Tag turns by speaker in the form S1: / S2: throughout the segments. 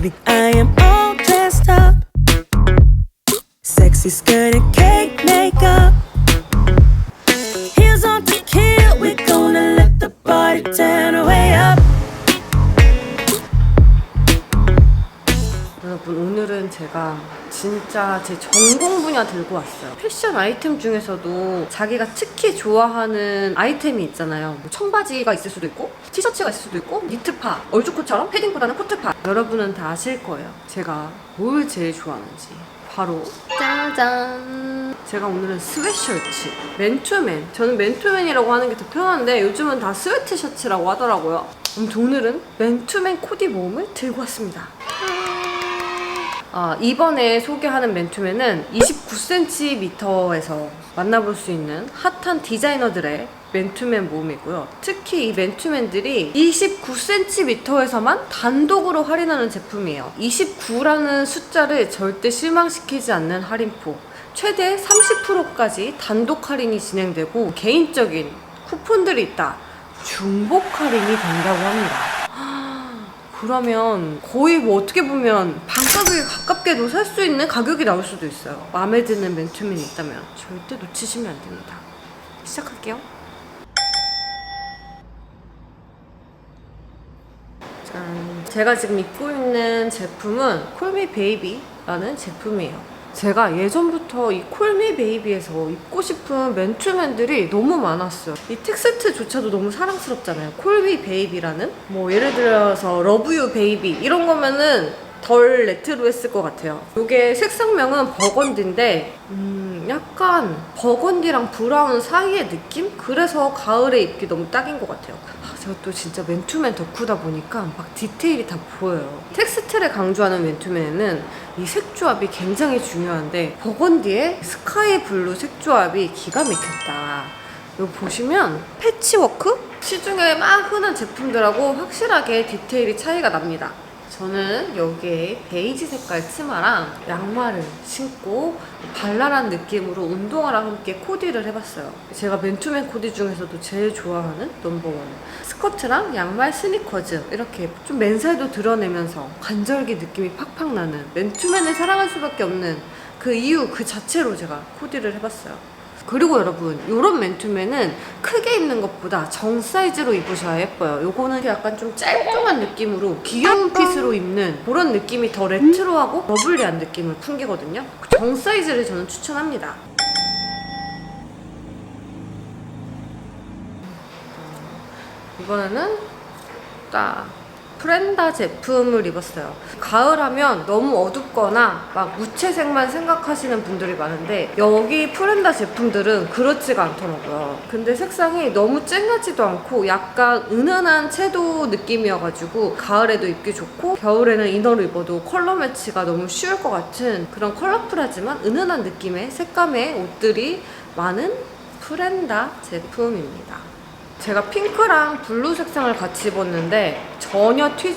S1: Baby, I am all dressed up. Sexy skirt and cake makeup.
S2: 여러분 오늘은 제가 진짜 제 전공 분야 들고 왔어요. 패션 아이템 중에서도 자기가 특히 좋아하는 아이템이 있잖아요. 뭐 청바지가 있을 수도 있고 티셔츠가 있을 수도 있고 니트파, 얼죽코처럼 패딩보다는 코트파. 여러분은 다 아실 거예요. 제가 뭘 제일 좋아하는지. 바로 짜잔! 제가 오늘은 스웨셔츠, 맨투맨. 저는 맨투맨이라고 하는 게 더 편한데 요즘은 다 스웨트 셔츠라고 하더라고요. 아무튼 오늘은 맨투맨 코디 모음을 들고 왔습니다. 아, 이번에 소개하는 맨투맨은 29cm에서 만나볼 수 있는 핫한 디자이너들의 맨투맨 모음이고요. 특히 이 맨투맨들이 29cm에서만 단독으로 할인하는 제품이에요. 29라는 숫자를 절대 실망시키지 않는 할인폭. 최대 30%까지 단독 할인이 진행되고 개인적인 쿠폰들이 있다. 중복 할인이 된다고 합니다. 그러면 거의 뭐 어떻게 보면 반가격에 가깝게도 살 수 있는 가격이 나올 수도 있어요. 마음에 드는 맨투맨이 있다면 절대 놓치시면 안 됩니다. 시작할게요. 짠. 제가 지금 입고 있는 제품은 콜미 베이비라는 제품이에요. 제가 예전부터 이 콜미 베이비에서 입고 싶은 맨투맨들이 너무 많았어요. 이 텍스트조차도 너무 사랑스럽잖아요. 콜미 베이비라는 뭐 예를 들어서 러브 유 베이비 이런 거면은 덜 레트로했을 것 같아요. 이게 색상명은 버건디인데 음 약간 버건디랑 브라운 사이의 느낌? 그래서 가을에 입기 너무 딱인 것 같아요. 아, 제가 또 진짜 맨투맨 덕후다 보니까 막 디테일이 다 보여요. 텍스트를 강조하는 맨투맨에는 이 색조합이 굉장히 중요한데 버건디의 스카이 블루 색조합이 기가 막혔다. 이거 보시면 패치워크? 시중에 막 흔한 제품들하고 확실하게 디테일이 차이가 납니다. 저는 여기에 베이지 색깔 치마랑 양말을 신고 발랄한 느낌으로 운동화랑 함께 코디를 해봤어요. 제가 맨투맨 코디 중에서도 제일 좋아하는 넘버원. 스커트랑 양말 스니커즈 이렇게 좀 맨살도 드러내면서 관절기 느낌이 팍팍 나는 맨투맨을 사랑할 수밖에 없는 그 이유 그 자체로 제가 코디를 해봤어요. 그리고 여러분 이런 맨투맨은 크게 입는 것보다 정 사이즈로 입으셔야 예뻐요. 요거는 약간 좀 짤끔한 느낌으로 귀여운 핏으로 입는 그런 느낌이 더 레트로하고 러블리한 느낌을 풍기거든요. 정 사이즈를 저는 추천합니다. 이번에는 딱 프렌다 제품을 입었어요. 가을 하면 너무 어둡거나 막 무채색만 생각하시는 분들이 많은데 여기 프렌다 제품들은 그렇지가 않더라고요. 근데 색상이 너무 쨍하지도 않고 약간 은은한 채도 느낌이어가지고 가을에도 입기 좋고 겨울에는 이너로 입어도 컬러 매치가 너무 쉬울 것 같은 그런 컬러풀하지만 은은한 느낌의 색감의 옷들이 많은 프렌다 제품입니다. 제가 핑크랑 블루 색상을 같이 입었는데 전혀 튀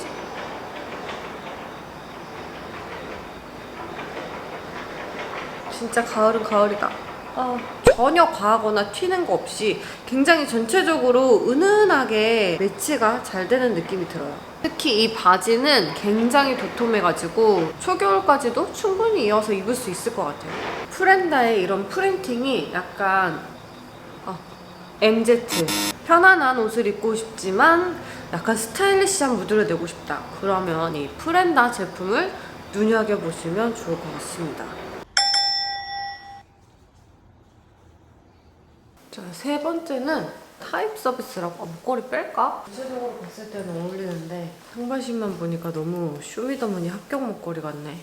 S2: 진짜 가을은 가을이다. 아, 전혀 과하거나 튀는 거 없이 굉장히 전체적으로 은은하게 매치가 잘 되는 느낌이 들어요. 특히 이 바지는 굉장히 도톰해가지고 초겨울까지도 충분히 이어서 입을 수 있을 것 같아요. 프렌다의 이런 프린팅이 약간 어, MZ 편안한 옷을 입고 싶지만 약간 스타일리시한 무드를 내고 싶다. 그러면 이 프렌다 제품을 눈여겨보시면 좋을 것 같습니다. 자, 세 번째는 타입 서비스라고. 아, 목걸이 뺄까? 전체적으로 봤을 때는 어울리는데 상반신만 보니까 너무 쇼미더머니 합격 목걸이 같네.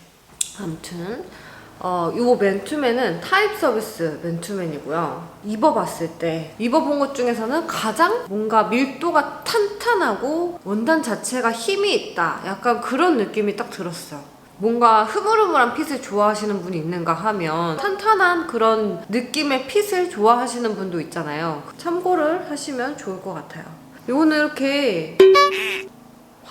S2: 아무튼 어, 요 맨투맨은 타입 서비스 맨투맨이고요. 입어봤을 때 입어본 것 중에서는 가장 뭔가 밀도가 탄탄하고 원단 자체가 힘이 있다. 약간 그런 느낌이 딱 들었어요. 뭔가 흐물흐물한 핏을 좋아하시는 분이 있는가 하면 탄탄한 그런 느낌의 핏을 좋아하시는 분도 있잖아요. 참고를 하시면 좋을 것 같아요. 요거는 이렇게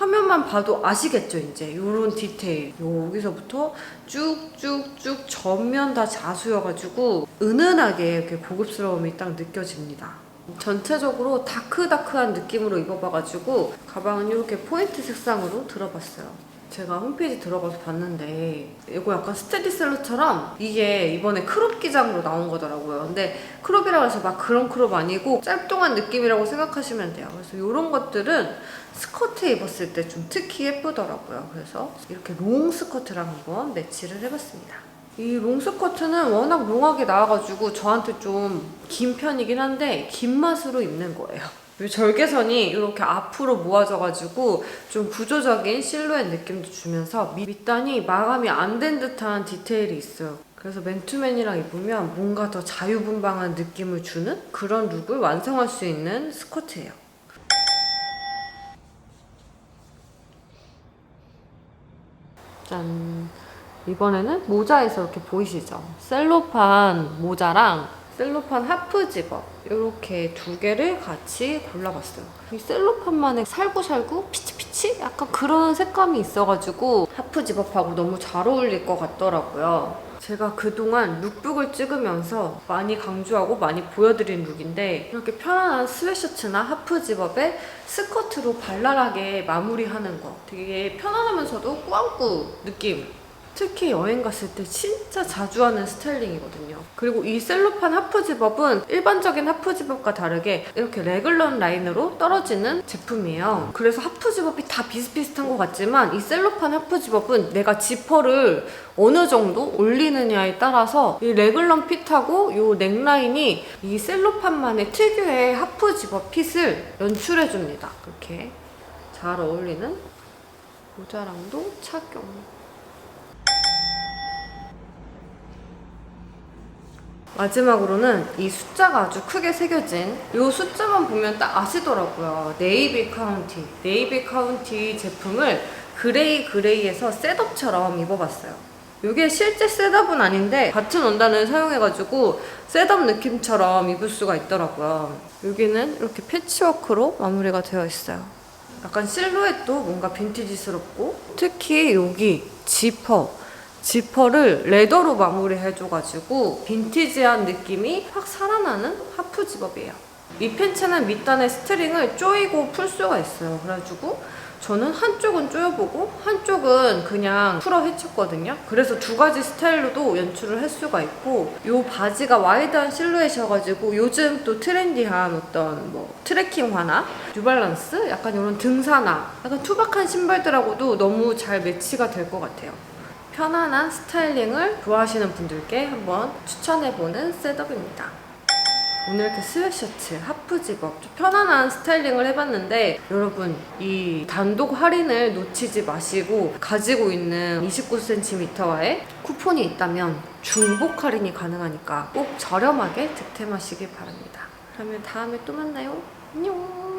S2: 화면만 봐도 아시겠죠 이제? 요런 디테일. 여기서부터 쭉쭉쭉 전면 다 자수여가지고 은은하게 이렇게 고급스러움이 딱 느껴집니다. 전체적으로 다크다크한 느낌으로 입어봐가지고 가방은 이렇게 포인트 색상으로 들어봤어요 제가 홈페이지 들어가서 봤는데 이거 약간 스테디셀러처럼 이게 이번에 크롭 기장으로 나온 거더라고요. 근데 크롭이라고 해서 막 그런 크롭 아니고 짧동한 느낌이라고 생각하시면 돼요. 그래서 이런 것들은 스커트에 입었을 때 좀 특히 예쁘더라고요. 그래서 이렇게 롱 스커트랑 한번 매치를 해봤습니다. 이 롱스커트는 워낙 롱하게 나와가지고 저한테 좀 긴 편이긴 한데 긴 맛으로 입는 거예요. 이 절개선이 이렇게 앞으로 모아져가지고 좀 구조적인 실루엣 느낌도 주면서 밑단이 마감이 안 된 듯한 디테일이 있어요. 그래서 맨투맨이랑 입으면 뭔가 더 자유분방한 느낌을 주는 그런 룩을 완성할 수 있는 스커트예요. 짠. 이번에는 모자에서 이렇게 보이시죠? 셀로판 모자랑 셀로판 하프 집업 이렇게 두 개를 같이 골라봤어요. 이 셀로판만의 살구살구 피치피치 약간 그런 색감이 있어가지고 하프 집업하고 너무 잘 어울릴 것 같더라고요. 제가 그동안 룩북을 찍으면서 많이 강조하고 많이 보여드린 룩인데 이렇게 편안한 스웨셔츠나 하프 집업에 스커트로 발랄하게 마무리하는 거 되게 편안하면서도 꾸안꾸 느낌 특히 여행 갔을 때 진짜 자주 하는 스타일링이거든요. 그리고 이 셀로판 하프 집업은 일반적인 하프 집업과 다르게 이렇게 레글런 라인으로 떨어지는 제품이에요. 그래서 하프 집업이 다 비슷비슷한 것 같지만 이 셀로판 하프 집업은 내가 지퍼를 어느 정도 올리느냐에 따라서 이 레글런 핏하고 이 넥라인이 이 셀로판만의 특유의 하프 집업 핏을 연출해줍니다. 이렇게 잘 어울리는 모자랑도 착용. 마지막으로는 이 숫자가 아주 크게 새겨진 이 숫자만 보면 딱 아시더라고요. 네이비 카운티. 네이비 카운티 제품을 그레이 그레이에서 셋업처럼 입어봤어요. 이게 실제 셋업은 아닌데 같은 원단을 사용해가지고 셋업 느낌처럼 입을 수가 있더라고요. 여기는 이렇게 패치워크로 마무리가 되어 있어요. 약간 실루엣도 뭔가 빈티지스럽고 특히 여기 지퍼 지퍼를 레더로 마무리해줘가지고 빈티지한 느낌이 확 살아나는 하프 집업이에요. 이 팬츠는 밑단에 스트링을 조이고 풀 수가 있어요. 그래가지고 저는 한쪽은 조여보고 한쪽은 그냥 풀어 헤쳤거든요. 그래서 두 가지 스타일로도 연출을 할 수가 있고 이 바지가 와이드한 실루엣이어가지고 요즘 또 트렌디한 어떤 뭐 트레킹화나 뉴발란스 약간 이런 등산화 약간 투박한 신발들하고도 너무 잘 매치가 될 것 같아요. 편안한 스타일링을 좋아하시는 분들께 한번 추천해보는 셋업입니다. 오늘 이렇게 스웨셔츠, 하프 집업, 좀 편안한 스타일링을 해봤는데 여러분 이 단독 할인을 놓치지 마시고 가지고 있는 29cm와의 쿠폰이 있다면 중복 할인이 가능하니까 꼭 저렴하게 득템하시길 바랍니다. 그러면 다음에 또 만나요. 안녕.